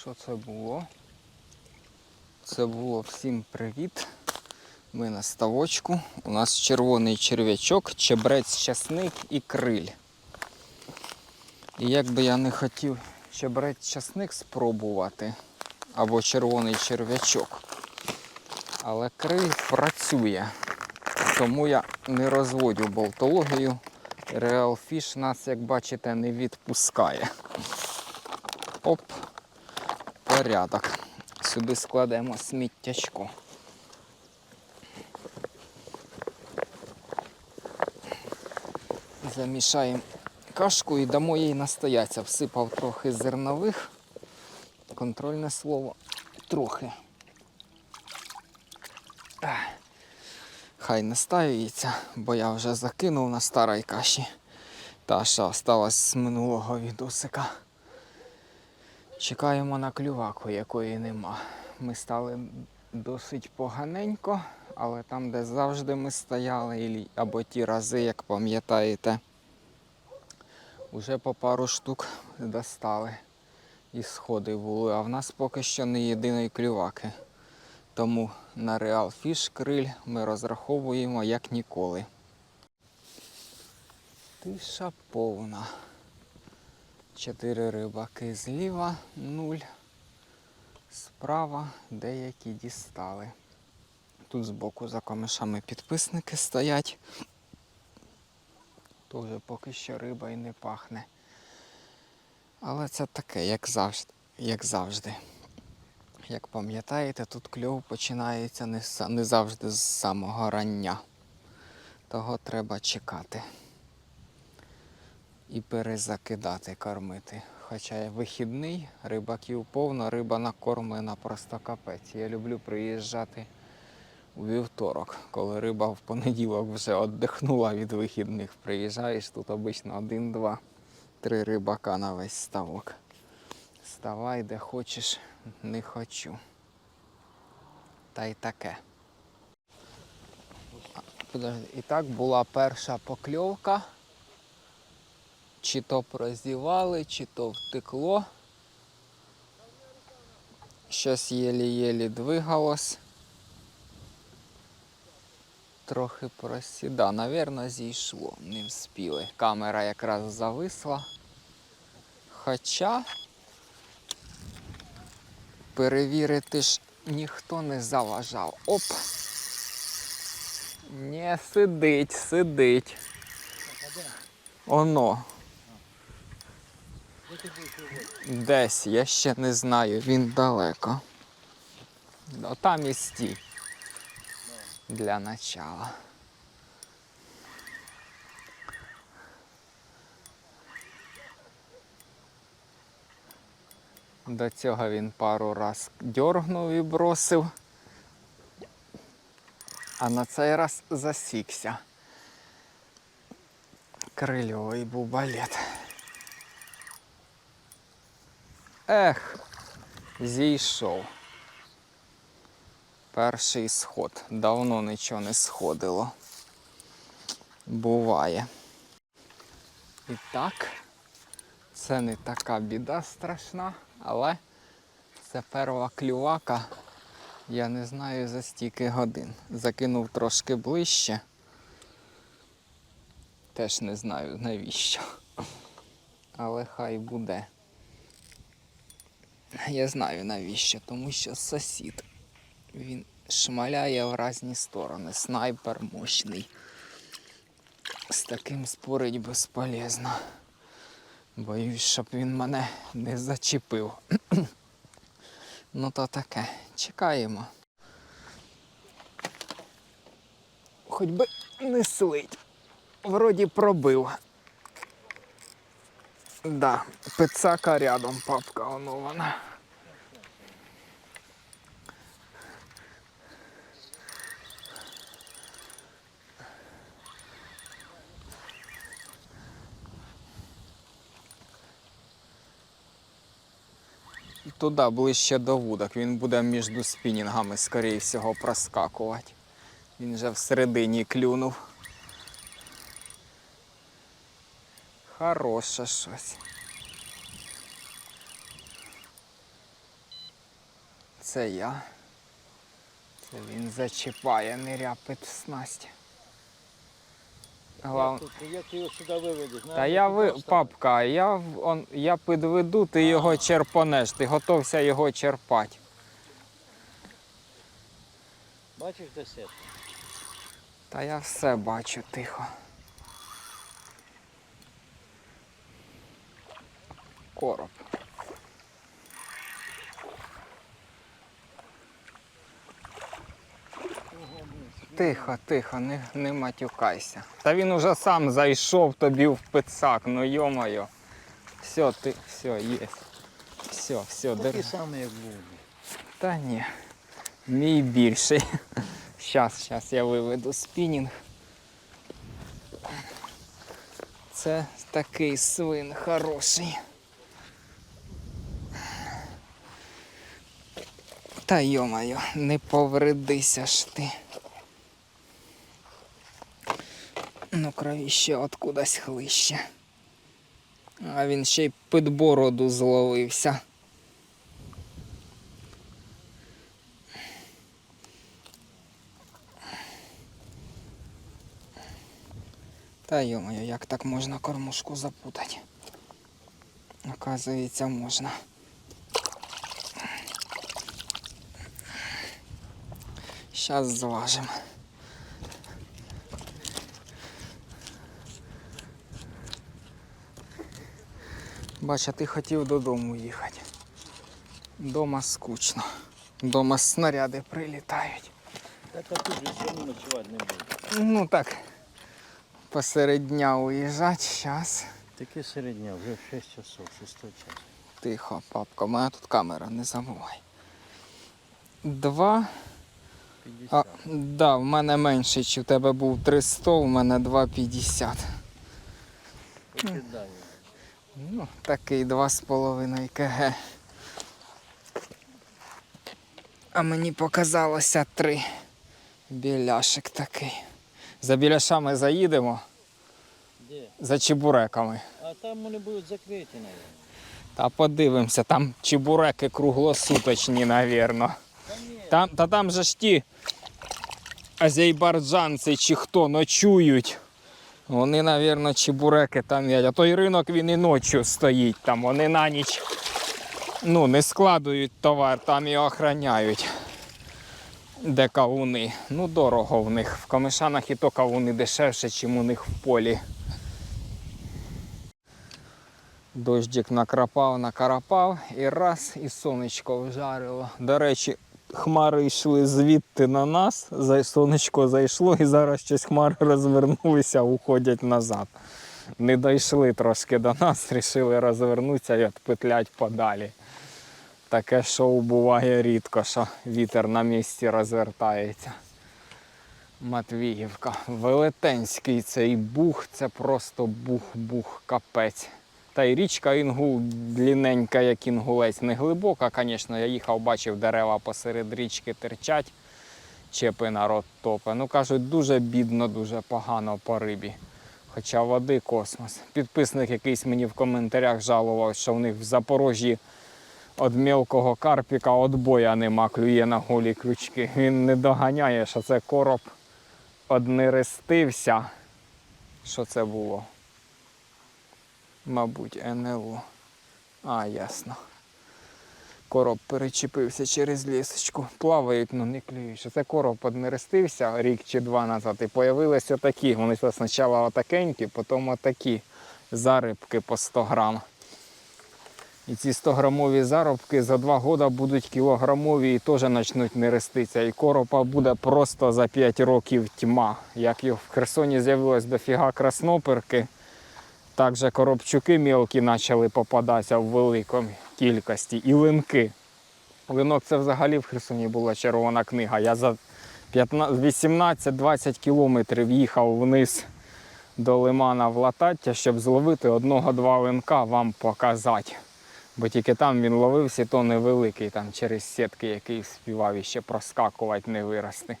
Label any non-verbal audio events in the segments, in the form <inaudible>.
Що це було? Це було всім привіт. Ми на ставочку. У нас червоний черв'ячок, чебрець часник і криль. І як би я не хотів чебрець часник спробувати, або червоний черв'ячок. Але криль працює. Тому я не розводю болтологію. Fish нас, як бачите, не відпускає. Оп, порядок. Сюди складемо сміттячко. Замішаємо кашку і дамо їй настоятися. Всипав трохи зернових. Контрольне слово трохи. Хай настаюється, бо я вже закинув на старій каші. Та що осталась з минулого відосика. Чекаємо на клюваку, якої нема. Ми стали досить поганенько, але там, де завжди ми стояли, або ті рази, як пам'ятаєте, вже по пару штук достали. І сходи були, а в нас поки що не єдиної клюваки. Тому на Real Fish криль ми розраховуємо як ніколи. Тиша повна. Чотири рибаки зліва, нуль. Справа деякі дістали. Тут збоку за комишами підписники стоять. Тоже поки що риба і не пахне. Але це таке, як завжди. Як завжди. Як пам'ятаєте, тут кльов починається не завжди з самого рання. Того треба чекати. І перезакидати, кормити. Хоча я вихідний, рибаків повно, риба накормлена просто капець. Я люблю приїжджати у вівторок, коли риба в понеділок вже віддихнула від вихідних. Приїжджаєш, тут обично один, два, три рибака на весь ставок. Ставай де хочеш, не хочу. Та й таке. І так була перша покльовка. Чи то прозівали, чи то втекло. Щось єлі-єлі двигалось. Трохи просіда. Навірно, зійшло, не вспіли. Камера якраз зависла. Хоча перевірити ж ніхто не заважав. Оп! Не сидить, сидить. Оно. Десь, я ще не знаю, він далеко. Ну, там і стій. Для начала. До цього він пару раз дьоргнув і бросив. А на цей раз засікся. Крильовий був балет. Ех, зійшов. Перший сход. Давно нічого не сходило. Буває. І так, це не така біда страшна, але це перша клювака. Я не знаю за стільки годин. Закинув трошки ближче. Теж не знаю навіщо. Але хай буде. Я знаю навіщо, тому що сусід. Він шмаляє в різні сторони. Снайпер мощний. З таким спорить безполезно. Боюсь, щоб він мене не зачепив. ну то таке. Чекаємо. Хоч би не слить. Вроді пробив. Да, пицака рядом, папка воно вона. Туди ближче до вудок. Він буде між спінінгами, скоріше всього, проскакувати. Він вже всередині клюнув. Хороше щось. це я. Це він зачіпає, ниря під снасть. Глав... Як, ти- його сюди виведеш? Та я ви, папка, я, он, я підведу, ти його черпанеш, ти готовся його черпати. Бачиш, де сетка? Та я все бачу тихо. Короб. Тихо, тихо, не, не матюкайся. Та він уже сам зайшов тобі в пицак, ну йо-моє. Все, ти, все, є. Все, все, Такий самий, як був. Та ні. Мій більший. Щас, щас я виведу спінінг. Це такий свин хороший. Та йомайо, не повредися ж ти. Ну, кровіще откудась хлище. А він ще й під бороду зловився. Та йомаю, як так можна кормушку запутати? Оказується, можна. Зважимо. Бач, а ти хотів додому їхати. Дома скучно. Дома снаряди прилітають. Та та тут же все ночувати не буде. Ну так, посеред дня уїжджати, щас. Таке середня, вже в 6 часов, 6 час. Тихо, папка, у мене тут камера, не забувай. Два. 50. А, да, в мене менший, чи в тебе був 300, у мене 2,50. Покидаю. Ну, такий 2,5 кг. А мені показалося 3. Біляшик такий. За біляшами заїдемо, Де? за чебуреками. А там вони будуть закриті, навіть. Та подивимося, там чебуреки круглосуточні, навірно. Там, та там же ж ті азербайджанці чи хто ночують. Вони, навірно, чебуреки там є. А той ринок він і ночі стоїть там. Вони на ніч ну, не складують товар, там і охраняють. Де кавуни. Ну, дорого в них. В камишанах і то кавуни дешевше, ніж у них в полі. Дождик накрапав, накарапав і раз, і сонечко вжарило. До речі, хмари йшли звідти на нас, сонечко зайшло, і зараз щось хмари розвернулися, уходять назад. Не дійшли трошки до нас, вирішили розвернутися і відпетлять подалі. Таке шоу буває рідко, що вітер на місці розвертається. Матвіївка. Велетенський цей бух, це просто бух-бух, капець. Та й річка Інгул длінненька, як інгулець, не глибока, звісно. Я їхав, бачив дерева посеред річки терчать, чепи народ топе. Ну кажуть, дуже бідно, дуже погано по рибі. Хоча води космос. Підписник якийсь мені в коментарях жалував, що в них в Запорожжі від мілкого карпіка отбоя нема, клює на голі крючки. Він не доганяє, що це короб однерестився. Що це було? Мабуть, НЛО. А, ясно. Короб перечепився через лісочку. Плавають, ну не клюють. Це короб однерестився рік чи два назад. І появились отакі. Вони спочатку отакенькі, потім отакі зарибки по 100 грам. І ці 100-грамові заробки за два роки будуть кілограмові і теж почнуть нереститися. І коропа буде просто за 5 років тьма. Як і в Херсоні з'явилось дофіга красноперки, так же коробчуки мілкі почали попадатися в великій кількості. І линки. Линок це взагалі в Херсоні була червона книга. Я за 18-20 кілометрів їхав вниз до лимана в Латаття, щоб зловити одного-два линка вам показати. Бо тільки там він ловився, то невеликий, там через сітки, який співав іще проскакувати, не вирости.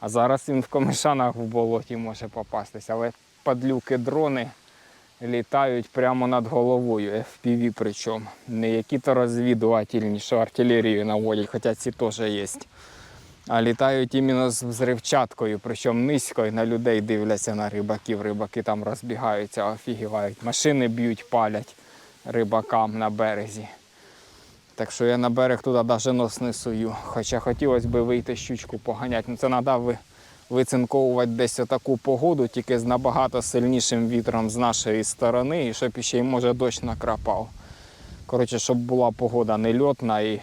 А зараз він в комишанах в болоті може попастися. Але падлюки дрони літають прямо над головою, FPV причому. Не які-то розвідувальні, що артилерію наводять, хоча ці теж є. А літають іменно з взривчаткою, причому низько і на людей дивляться на рибаків. Рибаки там розбігаються, офігівають. Машини б'ють, палять рибакам на березі. Так що я на берег туди навіть нос не сую. Хоча хотілося б вийти щучку поганяти. Ну це треба вицинковувати десь таку погоду, тільки з набагато сильнішим вітром з нашої сторони, і щоб ще й може дощ накрапав. Коротше, щоб була погода не льотна і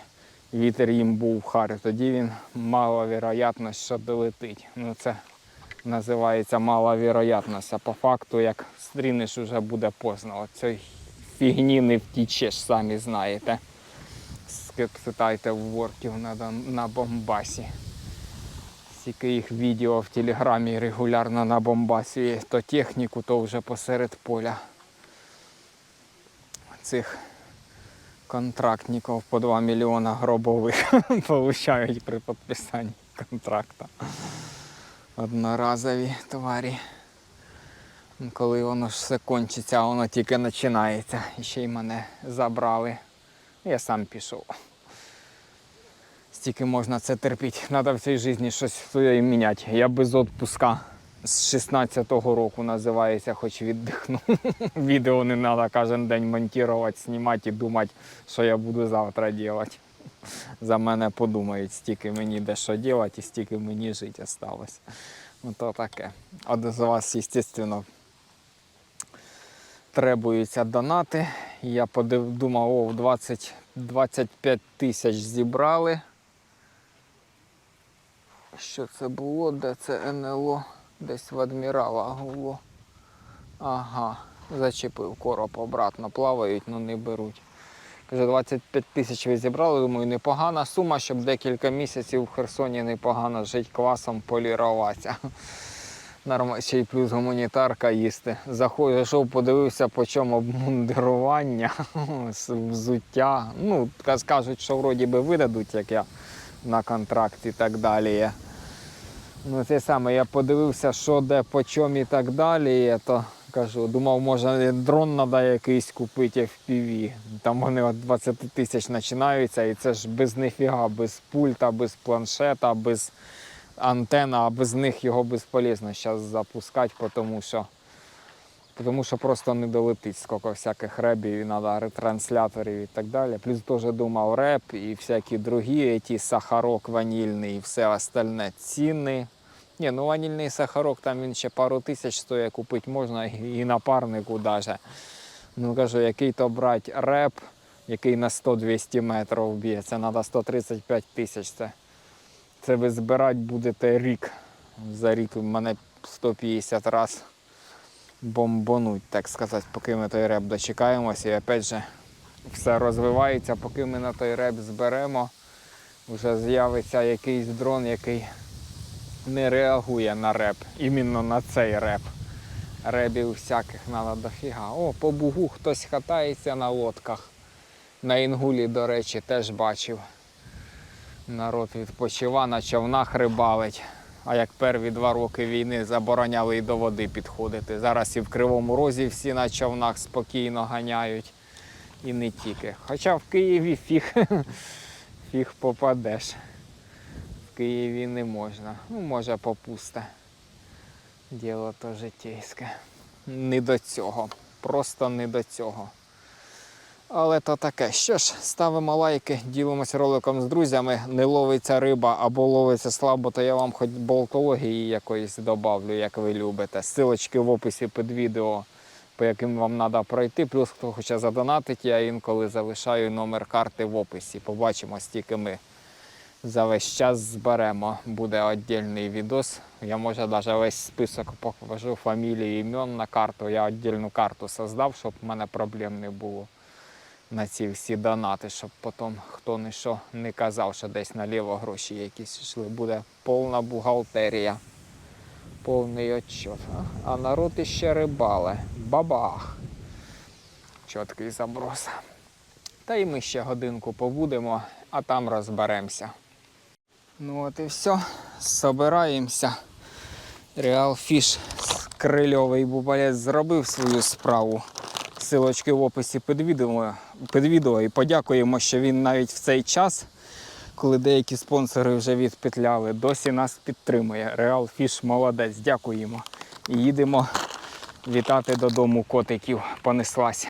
вітер їм був в харі, тоді він мала вірогятність, що долетить. Ну це називається мала вірогятність. А по факту, як стрінеш, вже буде поздно. От фігні не втічеш, самі знаєте. Спитайте в ворків на, на Бомбасі. Скільки їх відео в телеграмі регулярно на Бомбасі то техніку, то вже посеред поля. Цих контрактників по 2 мільйона гробових <laughs> получають при підписанні контракту. Одноразові тварі. Коли воно ж все кончиться, воно тільки починається. І ще й мене забрали. Я сам пішов. Стільки можна це терпіти. Треба в цій житті щось своє міняти. Я без відпуска з 16-го року називається, хоч віддихну. <laughs> Відео не треба кожен день монтувати, знімати і думати, що я буду завтра робити. За мене подумають, стільки мені де що робити і стільки мені жити осталось. Ото таке. От з вас, звісно, требуються донати. Я подив, думав, о, 20, 25 тисяч зібрали. Що це було? Де це НЛО? Десь в адмірала було. Ага, зачепив короб обратно, плавають, але не беруть. Каже, 25 тисяч ви зібрали, думаю, непогана сума, щоб декілька місяців в Херсоні непогано жити квасом, поліруватися. Нормально, ще й плюс гуманітарка їсти. Зайшов, подивився, по чому обмундирування, <laughs> взуття. Ну, ка- кажуть, що вроді би видадуть, як я на контракт і так далі. Ну, це саме, я подивився, що де, по чому і так далі. То кажу, думав, може дрон треба якийсь купити FPV. Там вони від 20 тисяч починаються, і це ж без ніфіга, без пульта, без планшета, без антена, а без них його безполезно зараз запускати, тому що, тому що просто не долетить скільки всяких ребів, і треба ретрансляторів і так далі. Плюс теж думав реп і всякі другі, ті сахарок ванільний і все остальне ціни. Ні, ну ванільний сахарок, там він ще пару тисяч стоїть, купити можна і напарнику навіть. Ну кажу, який то брати реп, який на 100-200 метрів б'є, це треба 135 тисяч. Це, це ви збирати будете рік. За рік в мене 150 разів бомбануть, так сказати, поки ми той реп дочекаємося. І опять же все розвивається, поки ми на той реп зберемо, вже з'явиться якийсь дрон, який не реагує на реп, іменно на цей реп. Ребів всяких треба дофіга. О, по бугу хтось хатається на лодках. На Інгулі, до речі, теж бачив. Народ відпочива, на човнах рибалить. А як перві два роки війни забороняли і до води підходити. Зараз і в Кривому Розі всі на човнах спокійно ганяють. І не тільки. Хоча в Києві фіг, <laughs> фіг попадеш. В Києві не можна. Ну, може попусте. Діло то житейське. Не до цього. Просто не до цього. Але то таке. Що ж, ставимо лайки, ділимося роликом з друзями. Не ловиться риба або ловиться слабо, то я вам хоч болтології якоїсь добавлю, як ви любите. Силочки в описі під відео, по яким вам треба пройти. Плюс хто хоче задонатити, я інколи залишаю номер карти в описі. Побачимо, стільки ми за весь час зберемо. Буде віддільний відос. Я може навіть весь список покажу фамілії, імен на карту. Я віддільну карту создав, щоб в мене проблем не було на ці всі донати, щоб потім хто не що не казав, що десь наліво гроші якісь йшли. Буде повна бухгалтерія, повний отчет. А народ іще рибали. Бабах. Чіткий заброс. Та й ми ще годинку побудемо, а там розберемося. Ну от і все. Собираємося. Реал фіш Крильовий бубалець зробив свою справу. Силочки в описі під відео, під відео. І подякуємо, що він навіть в цей час, коли деякі спонсори вже відпетляли, досі нас підтримує. Реал Фіш молодець. Дякуємо. І їдемо вітати додому котиків. Понеслась.